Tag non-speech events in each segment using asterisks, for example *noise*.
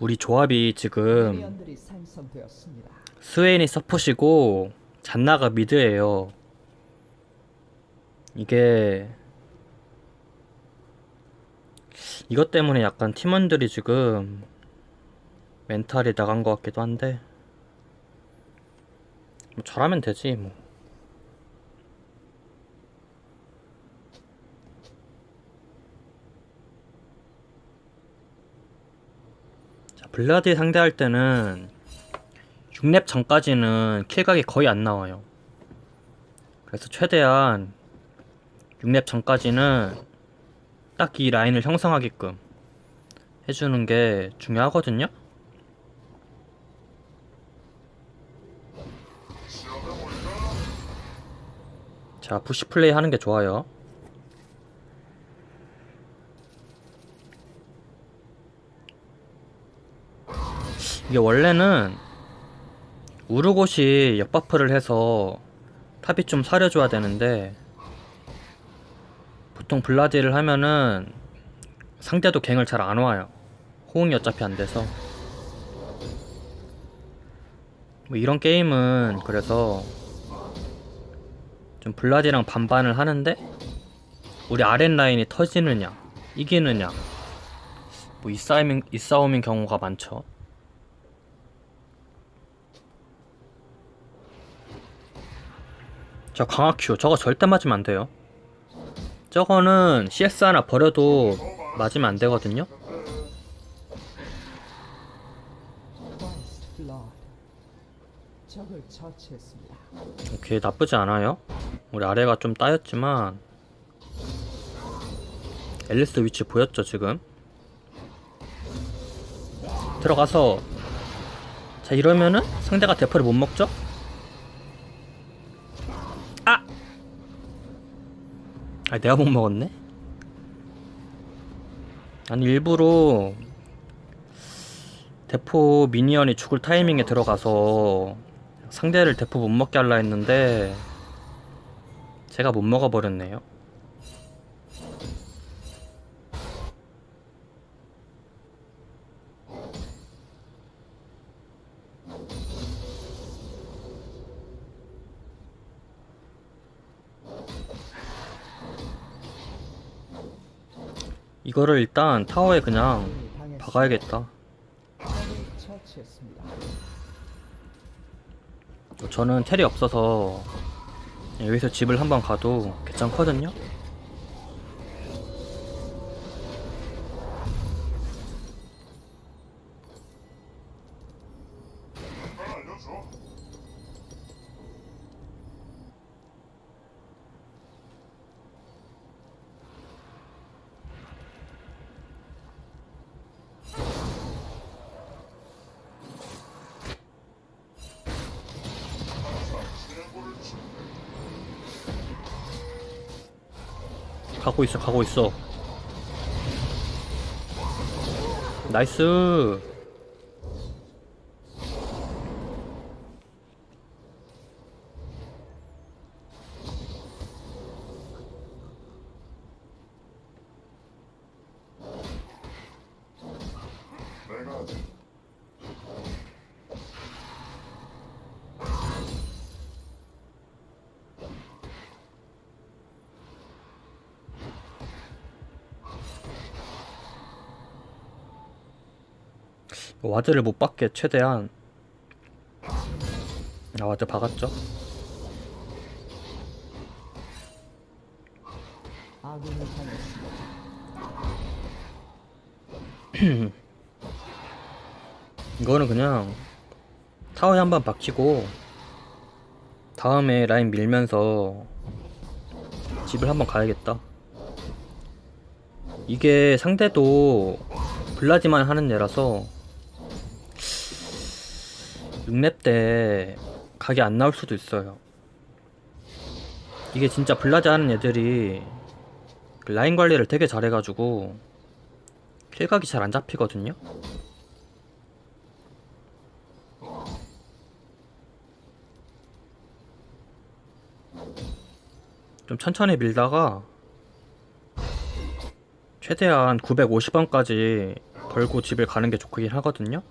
우리 조합이 지금 미니언들이 생성되었습니다. 스웨인이 서폿이고 잔나가 미드예요. 이게 이것 때문에 약간 팀원들이 지금 멘탈이 나간 것 같기도 한데 뭐 잘하면 되지 뭐. 블라디 상대할 때는 6렙 전까지는 킬각이 거의 안 나와요. 그래서 최대한 6렙 전까지는 딱 이 라인을 형성하게끔 해주는 게 중요하거든요. 자, 푸시 플레이 하는 게 좋아요. 이게 원래는 우르곳이 역바프를 해서 탑이 좀 사려줘야 되는데 보통 블라디를 하면은 상대도 갱을 잘 안 와요. 호응이 어차피 안 돼서 뭐 이런 게임은 그래서 좀 블라디랑 반반을 하는데 우리 아랫 라인이 터지느냐 이기느냐 뭐 이 싸움인 이 싸움인 경우가 많죠. 저 강화큐 저거 절대 맞으면 안 돼요. 저거는 CS 하나 버려도 맞으면 안 되거든요. Christ blood. 적을 처치했습니다. 오케이 나쁘지 않아요. 우리 아래가 좀 따였지만 앨리스 위치 보였죠 지금. 들어가서 자 이러면은 상대가 대포를 못 먹죠? 아 내가 못 먹었네? 아니 일부러 대포 미니언이 죽을 타이밍에 들어가서 상대를 대포 못 먹게 하려 했는데 제가 못 먹어버렸네요. 이거를 일단 타워에 그냥. 박아야겠다. 저는 텔이 없어서 여기서 집을 한번 가도 괜찮거든요. 가고 있어, 가고 있어. 나이스. 와드를 못 받게 최대한. 아, 와드 박았죠? *clears throat* 이거는 그냥 타워에 한 번 박히고 다음에 라인 밀면서 집을 한번 가야겠다. 이게 상대도 블라디만 하는 애라서 6렙 때 각이 안 나올 수도 있어요. 이게 진짜 블라디 하는 애들이 라인 관리를 되게 잘해가지고 킬각이 잘 안 잡히거든요. 좀 천천히 밀다가 최대한 950원까지 벌고 집을 가는 게 좋긴 하거든요.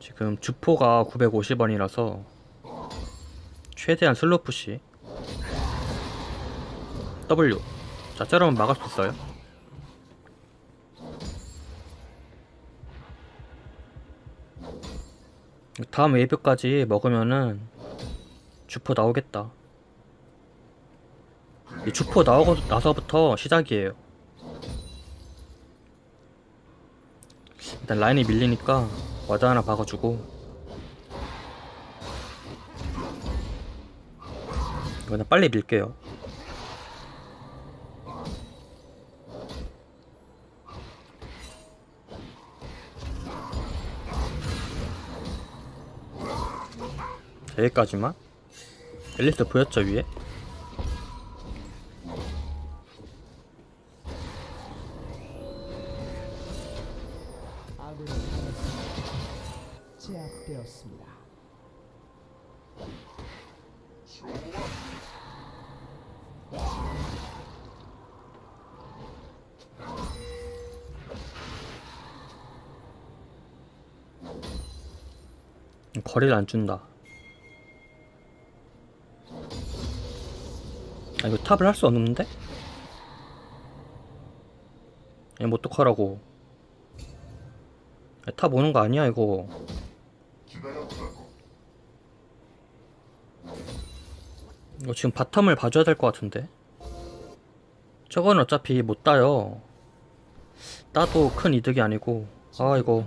지금 주포가 950원이라서 최대한 슬로 푸시 W 자 저러면 막을 수 있어요. 다음 웨이브까지 먹으면은 주포 나오겠다. 이 주포 나오고 나서부터 시작이에요. 일단 라인이 밀리니까 와드 하나 박아주고 이거는 빨리 밀게요. 자, 여기까지만. 앨리스 보였죠 위에? 거리를 안 준다. 아 이거 탑을 할 수 없는데? 얘 어떡하라고. 야, 탑 오는 거 아니야 이거. 이거 지금 바텀을 봐줘야 될 것 같은데? 저건 어차피 못 따요. 따도 큰 이득이 아니고. 아 이거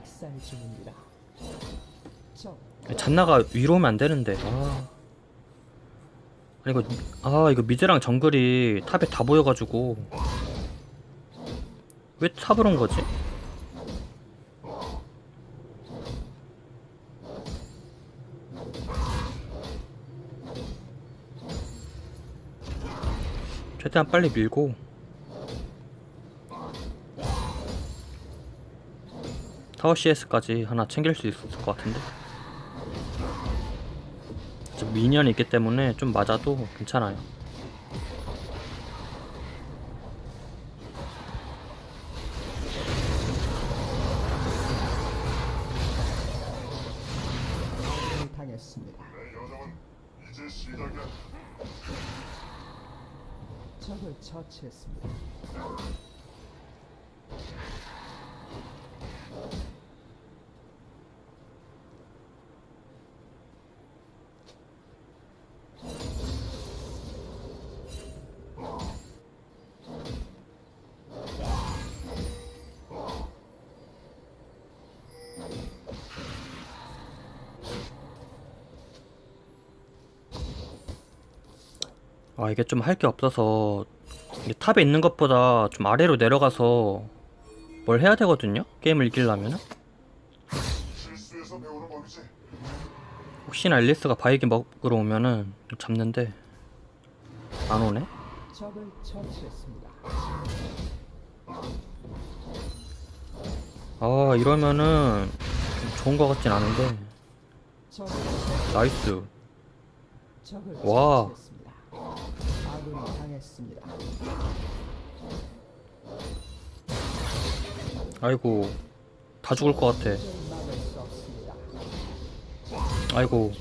잔나가 위로 오면 안 되는데. 아. 아니 이거 아 이거 미드랑 정글이 탑에 다 보여가지고 왜 탑을 온 거지? 최대한 빨리 밀고 타워 CS까지 하나 챙길 수 있을 것 같은데. 저 미니언이 있기 때문에 좀 맞아도 괜찮아요. 처치했습니다. 아 이게 좀 할 게 없어서 이게 탑에 있는 것보다 좀 아래로 내려가서 뭘 해야 되거든요. 게임을 법이지. 혹시나 앨리스가 바이기 먹으러 오면은 잡는데 안 오네. 아 이러면은 좀 좋은 것 같진 않은데 나이스. 와. 당했습니다. 아이고 다 죽을 것 같아. 아이고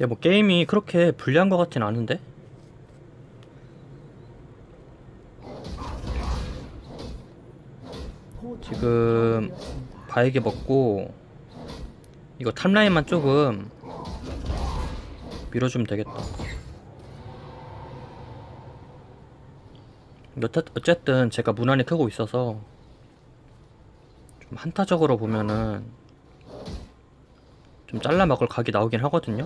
근데 뭐 게임이 그렇게 불리한 것 같진 않은데? 지금. 바이게 먹고 이거 탑라인만 조금 밀어주면 되겠다. 어쨌든 제가 무난히 크고 있어서 좀 한타적으로 보면은 좀 잘라 먹을 각이 나오긴 하거든요.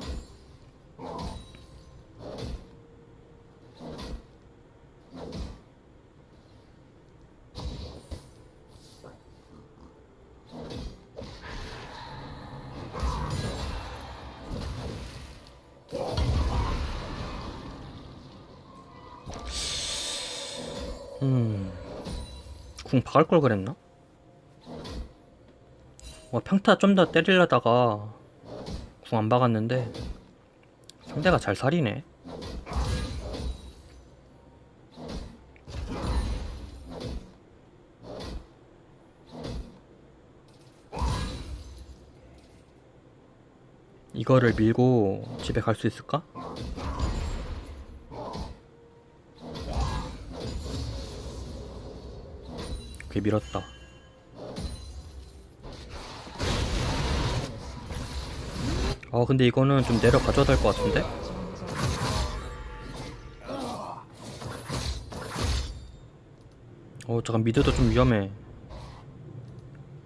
음, 궁 박을 걸 그랬나? 어, 평타 좀 더 때리려다가 궁 안 박았는데 상대가 잘 살이네. 이거를 밀고 집에 갈 수 있을까? 그게 밀었다. 아 근데 이거는 좀 내려가줘야 될 것 같은데? 어 잠깐 미드도 좀 위험해.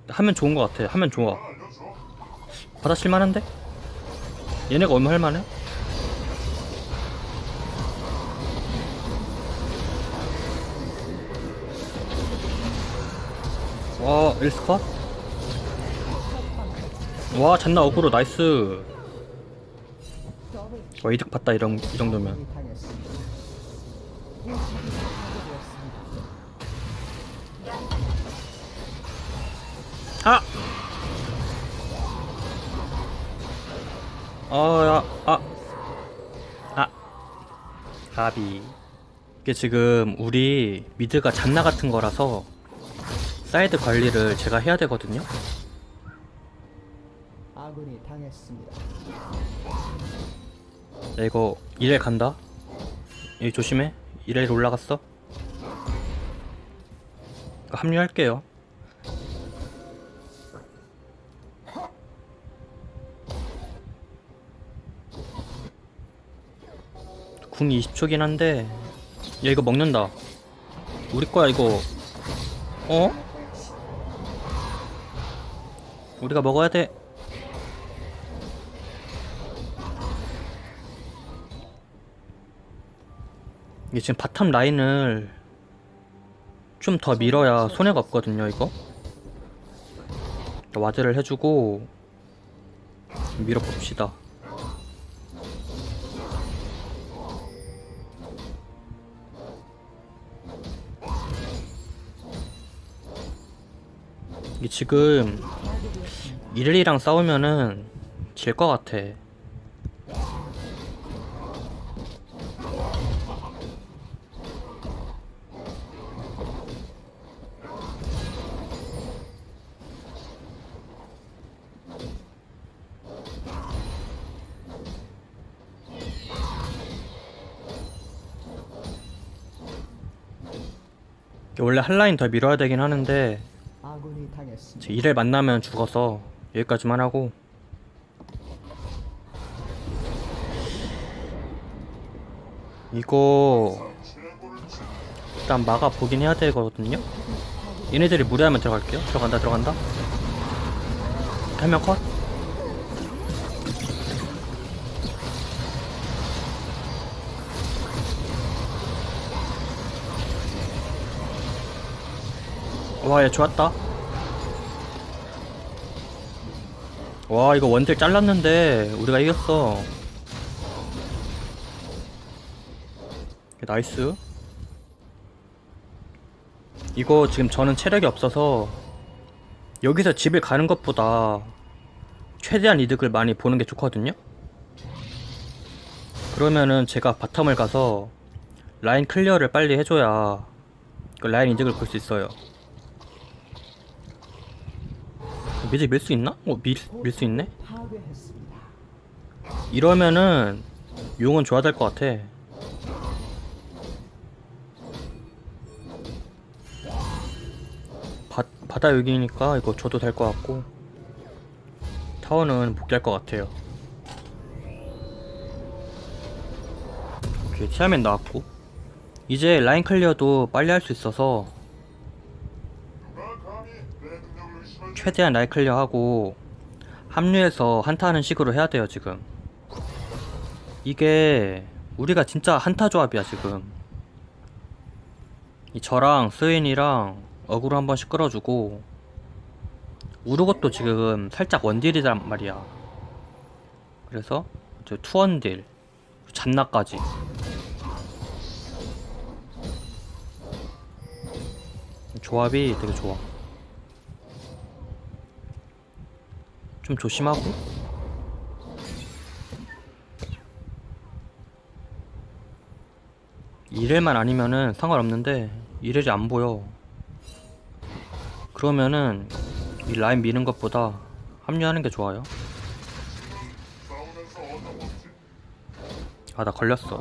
하면 좋은 것 같아. 하면 좋아. 알려줘. 받아칠 만한데? 얘네가 얼마 할 만해? 와, 일스컷? 와, 잔나 어그로 나이스. 와, 이득 봤다, 이런, 이 정도면. 아! 어, 야, 아. 아. 가비. 이게 지금 우리 미드가 잔나 같은 거라서 사이드 관리를 제가 해야 되거든요. 아군이 당했습니다. 야, 이거 이레 간다. 여기 조심해. 이레 올라갔어. 합류할게요. 궁 20초긴 한데 야 이거 먹는다. 우리 거야 이거. 어? 우리가 먹어야 돼. 이게 지금 바텀 라인을 좀 더 밀어야 손해가 없거든요, 이거. 와드를 해주고 밀어봅시다. 이게 지금 이를이랑 싸우면은 질 것 같아. 원래 한 라인 더 밀어야 되긴 하는데 일을 만나면 죽어서 여기까지만 하고 이거. 일단 막아 보긴 해야 되거든요. 얘네들이 무리하면 들어갈게요. 들어간다 들어간다. 한명 컷. 와, 얘 좋았다. 와, 이거 원딜 잘랐는데 우리가 이겼어. 나이스. 이거 지금 저는 체력이 없어서 여기서 집을 가는 것보다 최대한 이득을 많이 보는 게 좋거든요. 그러면은 제가 바텀을 가서 라인 클리어를 빨리 해줘야 그 라인 이득을 볼 수 있어요. 미드 밀수 있나? 어, 밀, 밀수 있네? 이러면은 용은 줘야 될 것 같아. 바, 바다 여기니까 이거 줘도 될 것 같고 타워는 복귀할 것 같아요. 오케이 티아맨 나왔고 이제 라인 클리어도 빨리 할 수 있어서 최대한 라인 클리어하고 합류해서 한타하는 식으로 해야 돼요 지금. 이게 우리가 진짜 한타 조합이야 지금. 이 저랑 스윈이랑 어그로 한 번씩 끌어주고 우르것도 지금 살짝 원딜이란 말이야. 그래서 저 투원딜 잔나까지. 조합이 되게 좋아. 좀 조심하고. 이렐만 아니면은 상관없는데 이렐이 안 보여. 그러면은 이 라인 미는 것보다 합류하는 게 좋아요. 아, 나 걸렸어.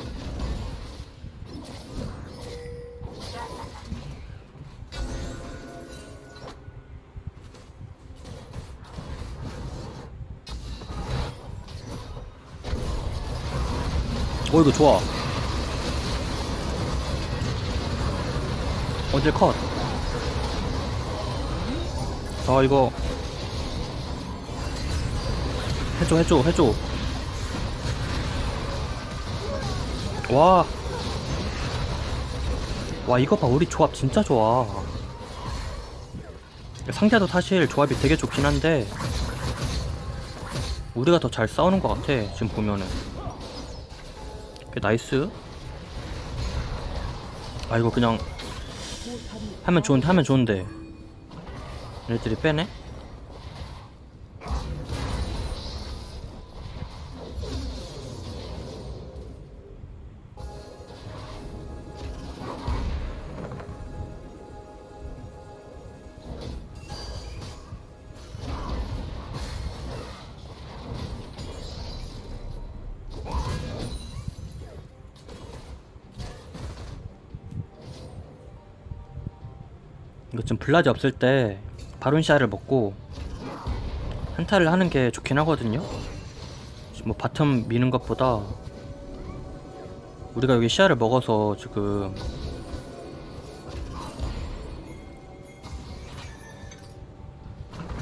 오, 이거 좋아. 어딜 컷. 아, 이거. 해줘, 해줘, 해줘. 와. 와, 이거 봐. 우리 조합 진짜 좋아. 상대도 사실 조합이 되게 좋긴 한데, 우리가 더 잘 싸우는 것 같아. 지금 보면은. 나이스. 아, 이거 그냥 하면 좋은데, 하면 좋은데. 얘네들이 빼네? 좀 블라디 없을 때 바론시아를 먹고 한타를 하는 게 좋긴 하거든요. 뭐 바텀 미는 것보다 우리가 여기 시야를 먹어서 지금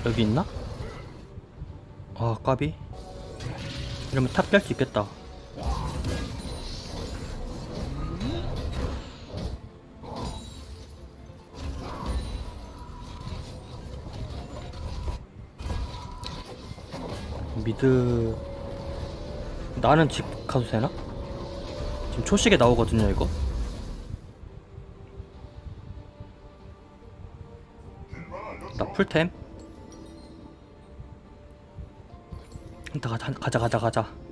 여기 있나? 아 까비 이러면 탑 깰 수 있겠다 미드. 나는 집 가도 되나? 지금 초식에 나오거든요 이거. 나 풀템. 가자 가자 가자 가자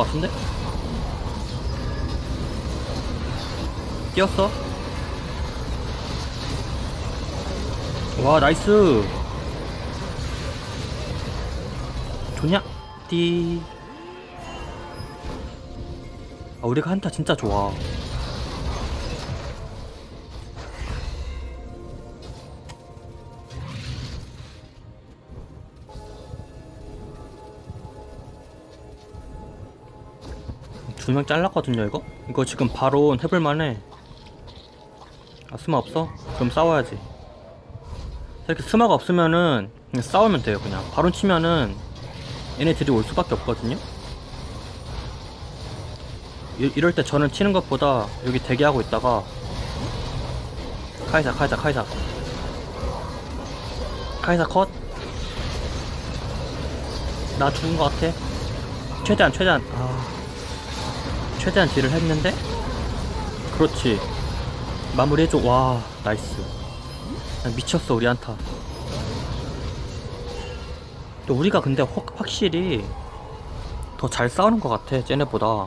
것 같은데? 뛰었어? 와 나이스 좋냐? 띠 아, 우리가 한타 진짜 좋아 두 명 잘랐거든요 이거? 이거 지금 바로 해볼만해. 아 스마 없어? 그럼 싸워야지. 이렇게 스마가 없으면은 그냥 싸우면 돼요 그냥. 바로 치면은 얘네 들이 올 수밖에 없거든요? 이, 이럴 때 저는 치는 것보다 여기 대기하고 있다가 카이사 카이사 카이사. 카이사 컷. 나 죽은 것 같아. 최대한 최대한. 아 최대한 딜을 했는데? 그렇지. 마무리해줘. 와 나이스. 아, 미쳤어 우리 한타 또 우리가 근데 확, 확실히 더 잘 싸우는 것 같아 쟤네보다.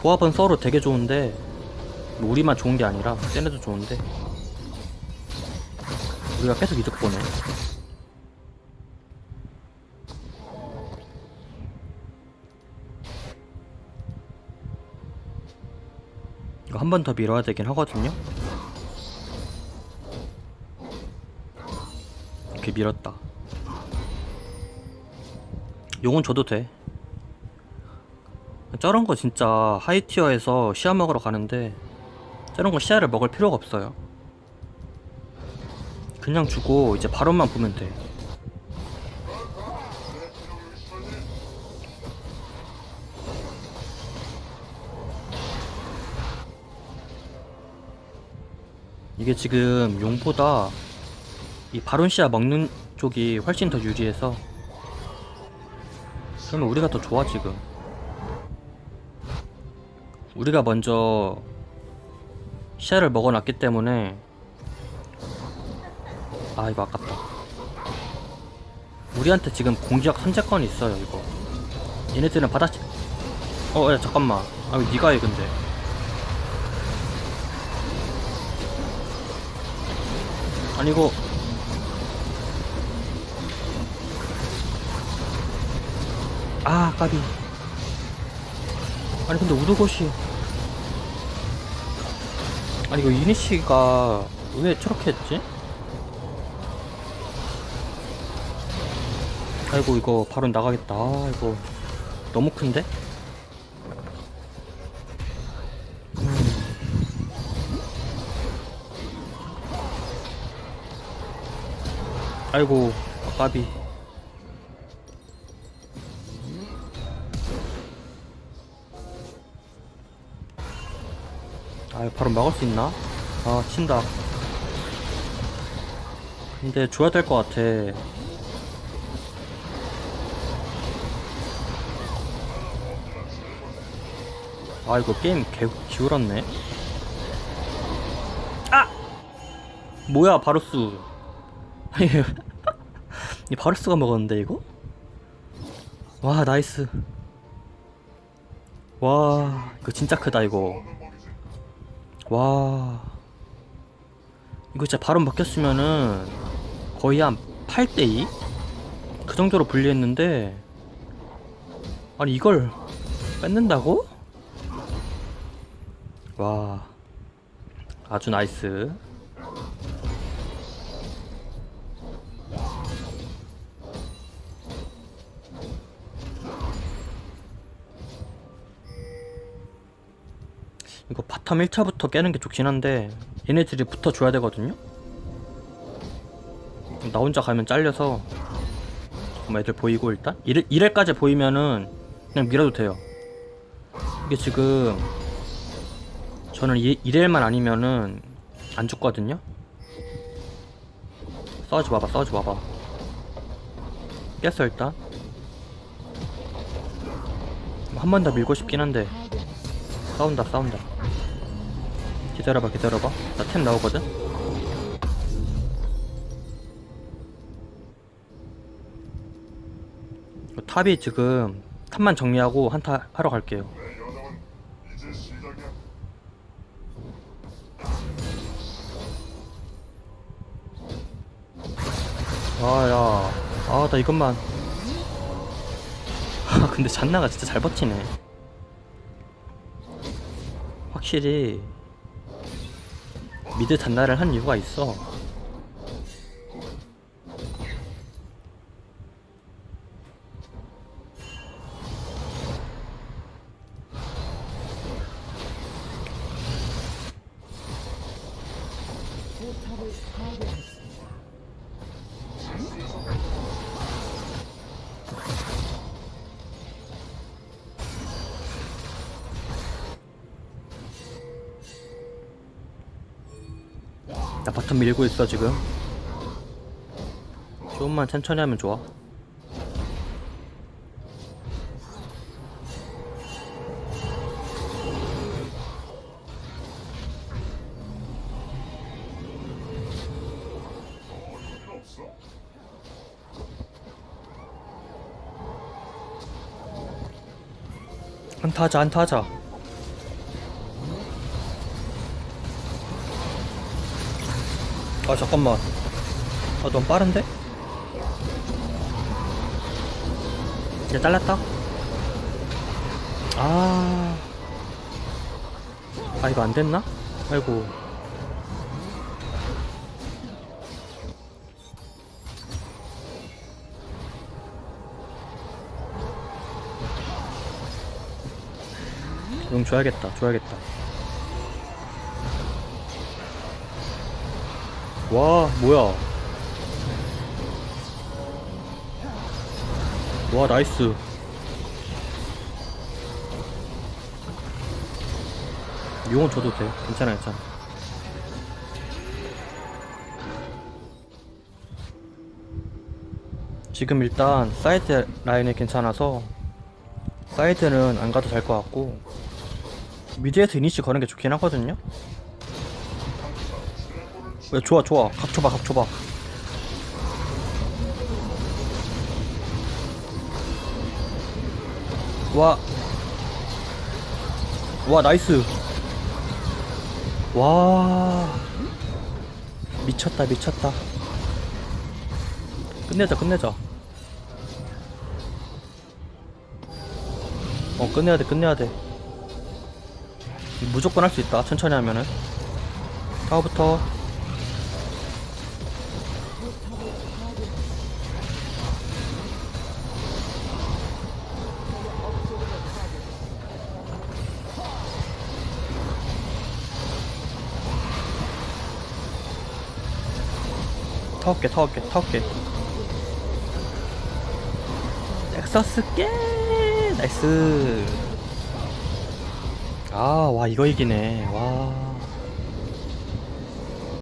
조합은 서로 되게 좋은데 뭐 우리만 좋은 게 아니라 쟤네도 좋은데. 우리가 계속 이득 보네 한 번 더 밀어야 되긴 하거든요. 이렇게 밀었다. 용은 줘도 돼. 저런 거 진짜 하이티어에서 시야 먹으러 가는데 저런 거 시야를 먹을 필요가 없어요. 그냥 주고 이제 바론만 보면 돼. 이게 지금 용보다 이 바론시아 먹는 쪽이 훨씬 더 유리해서 그러면 우리가 더 좋아 지금. 우리가 먼저 시야를 먹어놨기 때문에 아 이거 아깝다. 우리한테 지금 공지학 선제권이 있어요 이거. 얘네들은 받아치 어야 잠깐만. 아왜 니가 해 근데 아니 이거 아 까비 아니 근데 우드것이 아니 이거 이니시가 왜 저렇게 했지? 아이고 이거 바로 나가겠다 아, 이거 너무 큰데? 아이고 까비. 아 바로 막을 수 있나? 아 친다. 근데 줘야 될 것 같아. 아 이거 게임 개 기울었네. 아! 뭐야 아니 이 바루스가 먹었는데 이거? 와 나이스 와 이거 진짜 크다 이거 와 이거 진짜 바로 먹혔으면은 거의 한 8대2? 그 정도로 불리했는데 아니 이걸 뺏는다고? 와 아주 나이스 이거 바텀 1차부터 깨는 게 좋긴 한데 얘네들이 붙어줘야 되거든요? 나 혼자 가면 잘려서 잠깐 애들 보이고 일단? 1회, 1회까지 보이면은 그냥 밀어도 돼요. 이게 지금 저는 1회만 아니면은 안 죽거든요? 싸우지 마봐 싸우지 마봐. 깼어 일단. 한 번 더 밀고 싶긴 한데 싸운다 싸운다. 기다려봐 기다려봐. 나 템 나오거든? 탑이 지금 탑만 정리하고 한타 하러 갈게요. 아야. 아 나 이것만. 아 *laughs* 근데 잔나가 진짜 잘 버티네 확실히 미드 잔나를 한 이유가 있어 밀고 있어 지금. 조금만 천천히 하면 좋아. 한타 하자 아 잠깐만. 아 너무 빠른데? 이제 잘랐다. 아... 아 이거 안됐나? 아이고. 용 줘야겠다 줘야겠다 와 뭐야? 와 나이스. 용은 줘도 돼. 괜찮아 괜찮아. 지금 일단 사이트 라인이 괜찮아서 사이트는 안 가도 될 것 같고 미드에서 이니시 거는 게 좋긴 하거든요? 왜 좋아 좋아 각 줘봐 각 줘봐 와. 와, 나이스. 와. 미쳤다, 미쳤다. 끝내자, 끝내자. 어, 끝내야 돼, 끝내야 돼. 무조건 할 수 있다, 천천히 하면은. 타워부터. 타워게, 타워게, 타워게. 넥서스 깨! 나이스. 아, 와, 이거 이기네. 와.